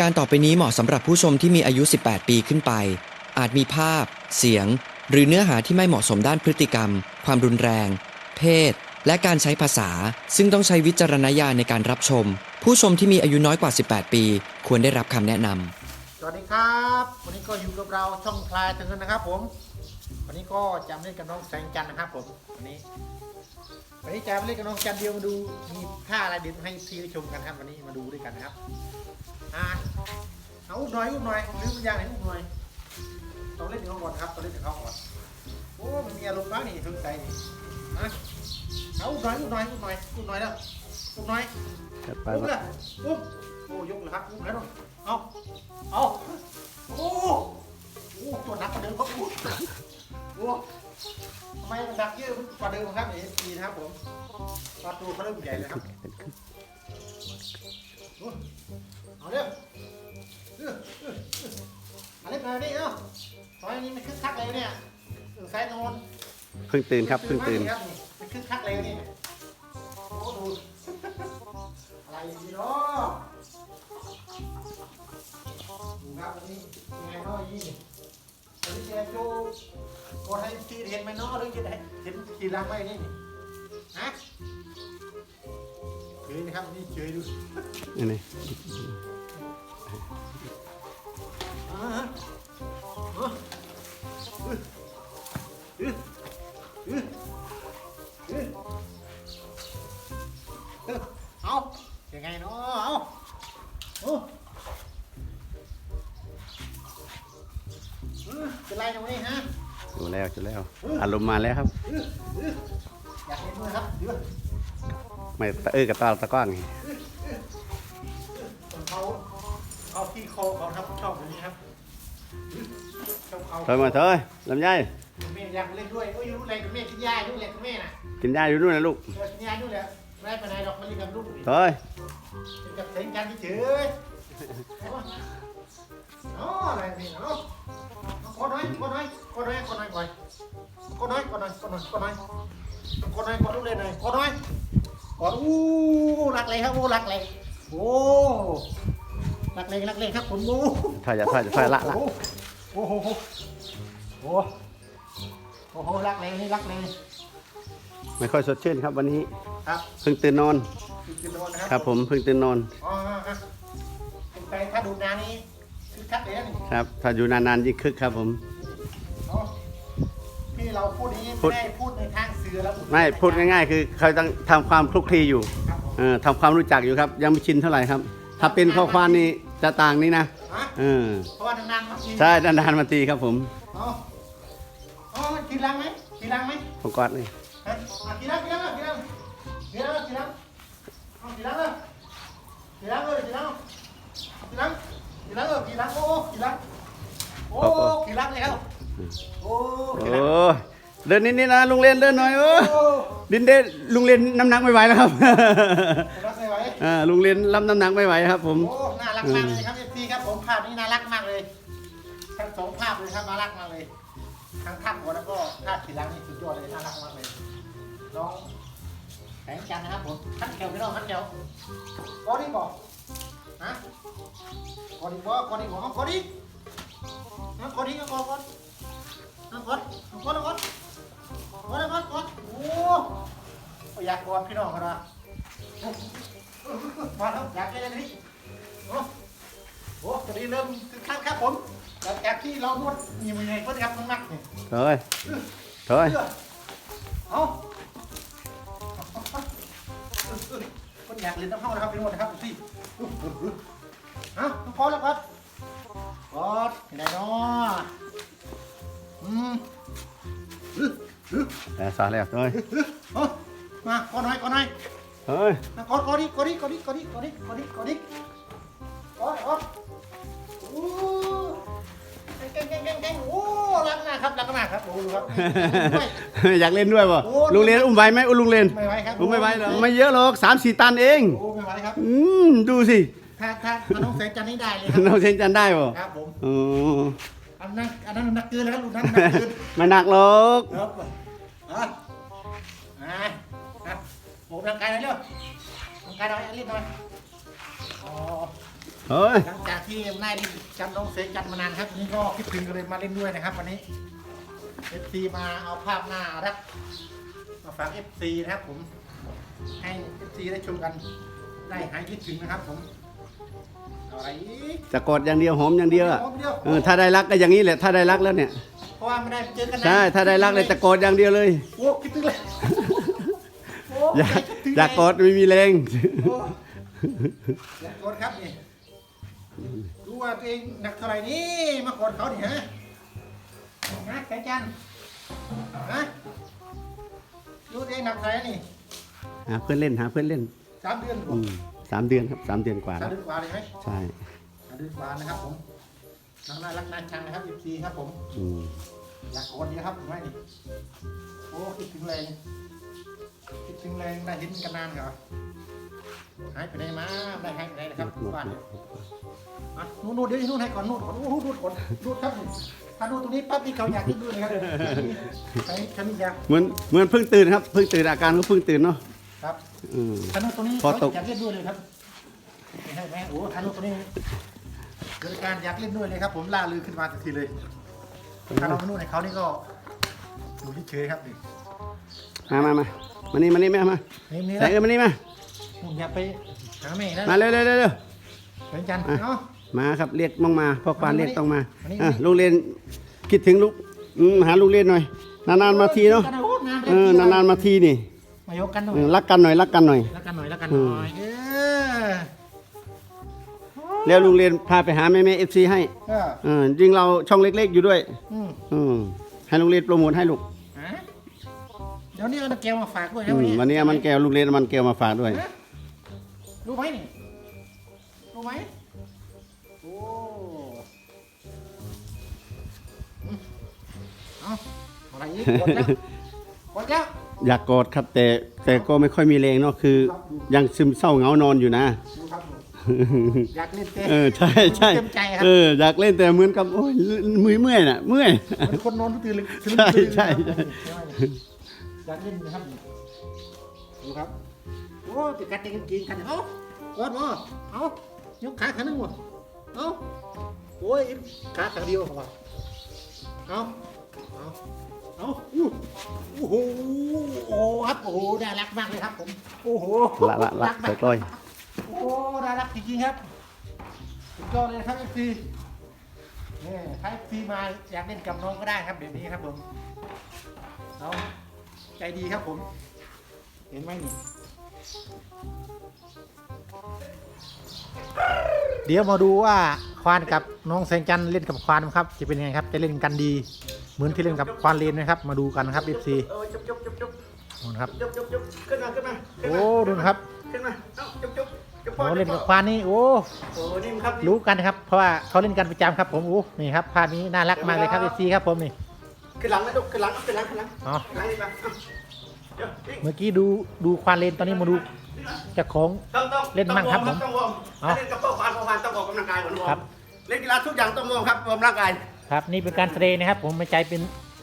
การต่อไปนี้เหมาะสำหรับผู้ชมที่มีอายุ 18 ปีขึ้นไป อาจมีภาพ เสียง หรือเนื้อหาที่ไม่เหมาะสมด้านพฤติกรรม ความรุนแรง เพศ และการใช้ภาษา ซึ่งต้องใช้วิจารณญาณในการรับชม ผู้ชมที่มีอายุน้อยกว่า 18 ปี ควรได้รับคำแนะนำสวัสดีครับ วันนี้ก็อยู่กับเราช่องคลายถึงกันนะครับผม วันนี้ก็จะมาเล่นกับน้องแสงจันทร์นะครับผมวันนี้ วันนี้จะมาเล่นกับน้องจันเดียวมาดูมีท่าอะไรเด็ดให้ทีได้ชมกันครับวันนี้มาดูด้วยกันนะครับ อ่าเอาอุ้มหน่อยอุ้มหน่อยลืมอย่างไหนอุ้มหน่อยต้องเล่นกับเขาก่อนครับต้องเล่นกับเขาก่อนโอ้มันมีอารมณ์บ้างนี่สงสัยนี่นะเอาอุ้มหน่อยอุ้มหน่อยอุ้มหน่อยอุ้มหน่อยแล้วอุ้มหน่อยจัดไปอุ้มวะเลยอุ้มโอ้ยกเลยครับอุ้มแล้วเนอะเอาเอาโอ้โอ้ตัวหนักกว่าเดิมครับอุ้โอ้ทำไมมันหนักเยอะกว่าเดิมครับเอฟซีนะครับผมประตูเขาเริ่มใหญ่เลยครับโอ้ เอาเร็วออเออเออมาเล่นมาดิเอ้าตอนนี้มันคึกคักเลยเนี่ยตื่นสายนอนเพิ่งตื่นครับเพิ่งตื่นครับมันคึกคักเลยนี่โอ้ดูอะไรดีเนาะดูครับวันนี้ยังไงเนาะยี่นี่วันนี้จโจกดให้ทีเห็นไหมเนาะหรือจะเห็นทีรังไหมนี่นี่ฮะ ฉยนะครับนี่เฉยดูนี่นี่อ่าฮะอะอื้ออื้ออื้ออื้อเอ้ายังไงเนาะเอาโอ้อื้อเป็นไรตรงนี้ฮะดูแล้วอยู่แล้วอารมณ์มาแล้วครับอยากเห็นด้วยครับเดี๋ยว ไม่ตะเออกับตาตะก้อนไงเขาเขาที่คอเขาครับชอบแบบนี้ครับชอบเขาถอยมาเถอยลำไยแม่อยากเล่นด้วยโอ้ยรู้อะไรกับแม่กินยารู้อะไรกับแม่น่ะกินยาอยู่นู่นนะลูกเออกินยาด้วยแหละไม่ได้ไปไหนหรอกมาเล่นกับลูกถอยเล่นกับเสียงกันเฉยอ๋ออะไรนี่เนาะกดหน่อยกดหน่อยกดหน่อยกดหน่อยก่อนกดหน่อยกดหน่อยกดหน่อยกดหน่อยกดหน่อยกดลูกเล่นหน่อยกดหน่อย กดอู้รักเลยครับโอ้รักเลยโอ้รักเลยรักเลยครับคุณมูถอยอย่าถอยอย่าถอยละละโอ้โหโอ้โหโอ้โหรักเลยนี่รักเลยไม่ค่อยสดชื่นครับวันนี้ครับเพิ่งตื่นนอนคือจะโดนนะคครัรับผมเพิ่งตื่นนอนอ๋อฮะเป็นไปถ้าดูนานี้คือคัดเลยนะนี่ครับ ถ้าอยู่นานๆยิ่งคึกครับผมเนาะที่เราพูดนี้พูไม่ดได้พูดในทาง เสือแล้วไม่พูดง่าย ๆ คือเขาต้องทำความคลุกคลีอยู่ครับผมเออทำความรู้จักอยู่ครับ ยังไม่ชินเท่าไหร่ครับ ถ้าเป็นข้อควานนี่จะต่างนี้นะฮะเออเพราะว่านานๆมาทีใช่นานๆมาตีครับผมอ๋ออ๋อกินรังไหมกินรังไหมผมกอดนี่ฮะอะกินรังกินรังกินรังกินรังกินรังเอากินรังเลยกินรังเลยกินรังกินรังกินรังเออกินรังโอ้กินรังโอ้กินรังแล้วโอ้โอ้กินรังย เดินนิดๆนะลุงเล่นเดินหน่อยโอ้โอ้ดินเดลุงเล่นน้ำหนักไม่ไหวแล้วครับรักไม่ไหวอ่าลุงเล่นรับน้ำหนักไม่ไหวครับ ผมโอ้น่ารักมากเลยครับเอฟซีครับผมภาพนี้น่ารักมากเลยทั้งสองภาพเลยครับน่ารักมากเลยทั้งภาพหัวแล้วก็ภาพขีหลังนี่สุดยอดเลยน่ารักมากเลยน้องแสงจันทร์นะครับผมขั้นแถวพี่น้องขั้นแถวกอดีบอกฮะกอดีบอกกอดีบอกกอดีนะกอดีก็กอดนะกอดกอดกอด กอดกอดกอดโอ้อยากกอดพี่น้องกันนะมาแล้วอยากเล่นนี่โอ้โหตอนนี้เริ่มคึกคักครับผมหลังจากที่เรานวดมีมือไงก็ได้ครับน้องนักเนี่ยเฮ้ยเฮ้ยเชื่อเอาคนอยากเล่นน้ำเข้านะครับพี่นวดนะครับสิฮะน้องพอแล้วครับกอดที่ไหนเนาะ แต่สาแล้วเฮ้ยมากอดหน่อยกอดหน่อยเฮ้ยมากอดกอดดิกอดดิกอดดิกอดดิกอดดิกอดดิกอดดิกอดกอดโอ้เก่งเก่งเก่งเก่งโอ้รักมากครับรักมากครับโอ้ดูครับด้วยอยากเล่นด้วยป่ะลุงเล่นอุ้มไหวไหมอุ้มลุงเล่นไม่ไหวครับอุ้มไม่ไหวหรอกไม่เยอะหรอกสามสี่ตันเองโอ้ไม่ไหวครับอืมดูสิถ้าถ้าถ้าน้องแสงจันนี่ได้เลยครับน้องเซนจันได้ป่ะครับผมอ๋ออันนั้นอันนั้นนักเกินแล้วครับลูกนั้นนักเกินไม่หนักหรอกครับ อะอะครับโอ้ร่างกายหน่อยเร็วร่างกายหน่อยรีบหน่อยอ๋อเฮ้ย หลังจากที่ไม่ได้เล่นกันน้องเซกันมานานครับวันนี้ก็คิดถึงกันเลยมาเล่นด้วยนะครับวันนี้เอฟซีมาเอาภาพหน้ารักมาฝากเอฟซีนะครับผมให้เอฟซีได้ชมกันได้หายคิดถึงนะครับผมเอาอะไรอีกจะกอดอย่างเดียวหอมอย่างเดียวอะหอมเดียวเออถ้าได้รักก็อย่างนี้แหละ ถ้าได้รักแล้วเนี่ย เพราะว่าไม่ได้เจอกันนานใช่ถ้าได้รักเลยจะกอดอย่างเดียวเลย โอ้คิดถึงเลยโอยากคิดถึงอยากกอดไม่มีแรง โอ้อยากกดครับนี่ดูว่าตัวเองหนักเท่าไหร่นี่มากดเขาดิฮะฮะแกจันฮะดูตัวเองหนักเท่าไหร่นี่หาเพื่อนเล่นหาเพื่อนเล่นสามเดือนกอืว่ามสามเดือนครับสามเดือนกว่าสามแล้วเดือนกว่าเลยไหมใช่ สามเดือนกว่านะครับผม น้องน่ารักน่าชังนะครับ14ครับผม อืมอยากโอนเยอะครับผมไม่นี่โอ้คิดถึงแรงคิดถึงแรงได้เห็นกันนานเหรอหายไปไหนมาได้หายไปไหนนะครับบ้านเนี่ยอะนู่นนู่นเดี๋ยวนู่นให้ก่อนนู่นก่อนนู่นนู่นก่อนนู่นครับนี่ถ้านู่นตรงนี้ปั๊บนี่เขาอยากกินด้วยนะครับใช้ชนิดอยากเหมือนเหมือนเพิ่งตื่นครับเพิ่งตื่นอาการก็เพิ่งตื่นเนาะครับอืม ถ้านู่นตรงนี้พอเขาตก อยากเล่นด้วยเลยครับไม่ใช่ไหมโอ้ถ้านู่นตรงนี้ เกิดการอยากเล่นด้วยเลยครับผมล่าลือขึ้นมาทันทีเลยถ้าเราไม่นู่นให้เขานี่ก็อยู่เฉยๆครับนี่มามามามานี่มานี่แม่มานี่นี่ใส่นะเอ้ยมานี่มาผมอยากไปหาแม่นะมาเร็วเร็วเร็วเร็วเป็นจันทร์อะเนาะมาครับเรียกต้องมาพ่อควานเรียกต้องมามานี่อะมานี่ลูกเรียนคิดถึงลูกอืมหาลูกเรียนหน่อย นานๆมาทีเนาะโอ้นานเออนานๆมาทีนี่มายกกันหน่อเอยอรักกันหน่อยรักกันหน่อยแล้วกันหน่อยแล้วกันหน่อยเออ แล้วลุงเรียนพาไปหาแม่แม่เอฟซีให้เออเออจริงเราช่องเล็ก ๆ อยู่ด้วยอืมอืมให้ลุงเรียนโปรโมทให้ลูกฮะเดี๋ยวนี้เอาตะแกรงมาฝากด้วยอืนะมวันนี้เอามันแก้วลุงเรียนเอามันแก้วมาฝากด้วย ฮะรู้ไหมนี่รู้ไหมโอ้อืมเอาอะไรอีกกดแล้วกดแล้วอยากกอดครับแต่แต่ก็ไม่ค่อยมีแรงเนาะคือ ยังซึมเศร้าเหงานอนอยู่นะดูครับผม อยากเล่นเต้เออใช่ใช่เต็มใจครับเอออยากเล่นแต่เหมือนกับโอ้ยมือเมื่อยน่ะเมื่อยเหมือนคนนอนทุกตื่นเลยใช่ใช่ใช่อยากเล่นนะครับดูครับโอ้ติดกัดติดกันกินกันเอ้าก้อนหมอเอ้ายกขาขาหนึ่งหมดเอ้าโอ้ยขาขาเดียวครับเอ้าเอ้าเอ้าอู้โอ้โหโอ้โหครับโอ้โหน่ารักมากเลยครับผมโอ้โหละละละรักมาใส่กก้อย โอ้น่ารักจริงๆครับสุดยอดเลยครับเอฟซีนี่ถ้าเอฟซีมาอยากเล่นกับน้องก็ได้ครับเดี๋ยวนี้ครับผมเอาใจดีครับผม เห็นไหมนี่เดี๋ยวมาดูว่าควานกับน้องแสงจันทร์เล่นกับควานครับ จะเป็นยังไงครับ จะเล่นกันดี เหมือนที่เล่นกับควานเลนไหมครับ มาดูกันนะครับเอฟซีเออจุ๊บจบจบนู่นครับจบจบจบขึ้นมาขึ้นมาโอ้ดูนะครับ ขึ้นมาเอ้าจุ๊บ จุ๊บจุ๊บโอ้เล่นกับควานนี่โอ้โอ้นิ่มครับรู้กันนะครับเพราะว่าเขาเล่นกันประจำครับผมอู้นี่ครับภาพนี้น่ารักมากเลยครับเอซีครับผมนี่ขึ้นหลังนะลูกขึ้นหลังเอาขึ้นหลังขึ้นหลังอ๋อขึ้นหลังดีกว่าเอาเดี๋ยวนี่เมื่อกี้ดูดูควานเลนตอนนี้มาดูเจ้าของต้องต้องเล่นมั่งครับผมต้องวอร์มเอาถ้าเล่นกับพ่อควานพ่อควานต้องออกกำลังกายก่อนวอครัร์บมเล่นกีฬาทุกอย่างต้องวอร์มครับวอร์มร่างกายครับนี่เป็นการแสดงนะครับ ผมไม่ใจเป็น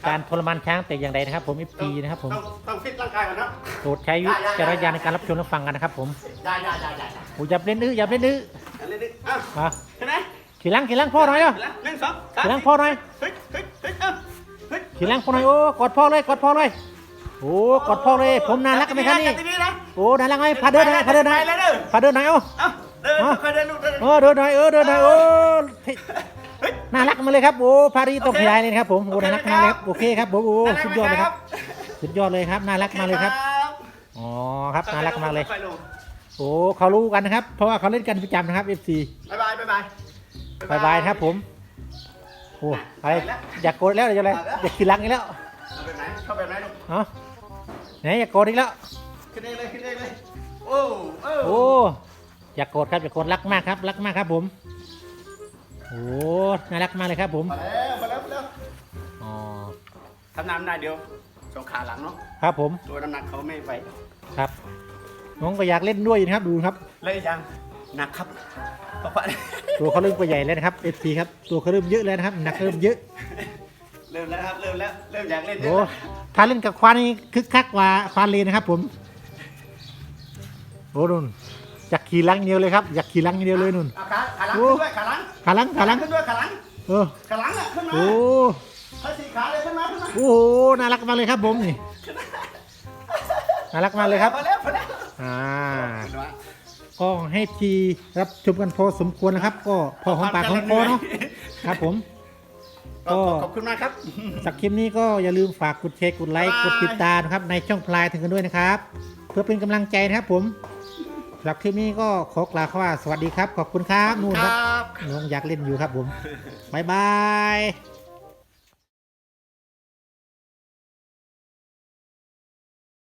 การทรมานช้างแต่อย่างใดนะครับ ผมเอฟซีนะครับผมต้องต้องฟิตร่างกายก่อนนะโปรดใช้วิจารณญาณในการรับชมรับฟังกันนะครับผมได้ได้ได้ได้ โอ้อย่าเล่นอื้ออย่าเล่นอื้อเอาเล่นดิอะมาเห็นไหมขี่หลังขี่หลังพ่อหน่อยเนาะเห็นแล้วหนึ่งสองสามขี่หลังพ่อหน่อยเฮ้ยเฮ้ยเฮ้ยเอ้าเฮ้ยขี่หลังพ่อหน่อยโอ้กอดพ่อเลยกอดพ่อเลยโอ้กอดพ่อเลยผมน่ารักไหมครับนี่จัทีวีนะโอ้น่ารักไหมพาเดินหน่อยพาเดินหน่อยไปเลยเด้อพาเดินหน่อยเอ้าเอ้าเดินเอาค่อยๆเดินลูกเดินเออเดินหน่อยเออเดินหน่อยโอ้น่ารักมาเลยครับโอ้พารีตกยายเลยนะครับผมโอ้น่ารักมากเลยครับโอเคครับผมโอ้สุดยอดเลยครับ สุดยอดเลยครับน่ารักมากเลยครับอ๋อครับน่ารักมากเลยไปง โอ้เขารู้กันนะครับ เพราะว่าเขาเล่นกันประจำนะครับ FC บ๊ายบายบ๊ายบายบายบายครับผมโอ้อะไรอยากโกรธแล้วเดี๋ยวอะไรอยากขี่หลังอีกแล้วเอาแบบไหนเข้าแบบไหนลูกเนาะไหนอยากโกรธอีกแล้วขึ้นได้เลยขึ้นได้เลยโอ้โอ้โอ้อยากโกรธครับอยากโกรธรักมากครับรักมากครับผมโอ้น่ารักมากเลยครับผมมาแล้วมาแล้วมาแล้วอ๋อทำน้ำได้เดียวสองขาหลังเนาะครับผมตัวน้ำหนักเขาไม่ไหวครับ น้องก็อยากเล่นด้วยนะครับดูครับเลยยังหนักครับเพราะว่า ตัวเขาเริ่มตัวใหญ่แล้วนะครับ FC ครับตัวเขาเริ่มเยอะแล้วนะครับหนักเริ่มเยอะเริ่มแล้วครับเริ่มแล้วเริ่มอยากเล่นเยโอ้อะถ้าเล่นกับควานนี่คึกคักกว่าควานเลยนะครับ ผมโอ้ดุนอยากขี่หลังอย่างเดียวเลยครับอยากขี่หลังอย่างเดียวเลยนุ่น เอาขาขาหลังโอ้ ขึ้นด้วยขาหลังขาหลังขาหลังขึ้นด้วยขาหลังเออขาหลังอะขึ้นมาโอ้ขาสี่ขาเลยขึ้นมาขึ้นมาโอ้โหน่ารักมากเลยครับผมนี่น่ารักมากเลยครับ พอแล้วพอแล้ว อ่า ก็ให้ทีรับชมกันพอสมควรนะครับ ก็พอหอมปากหอมคอเนาะครับผมก็ก็ขอบคุณมากครับสักคลิปนี้ก็อย่าลืมฝากกดแชร์กดไลค์บ๊ายบายกดติดตามนะครับในช่องพลายถึงกันด้วยนะครับ เพื่อเป็นกำลังใจนะครับผมสำหรับคลิปนี้ก็ขอกล่าวคำว่าสวัสดีครับ ขอบคุณครับนู่นคครัรับบน้องอยากเล่นอยู่ครับผมบายบาย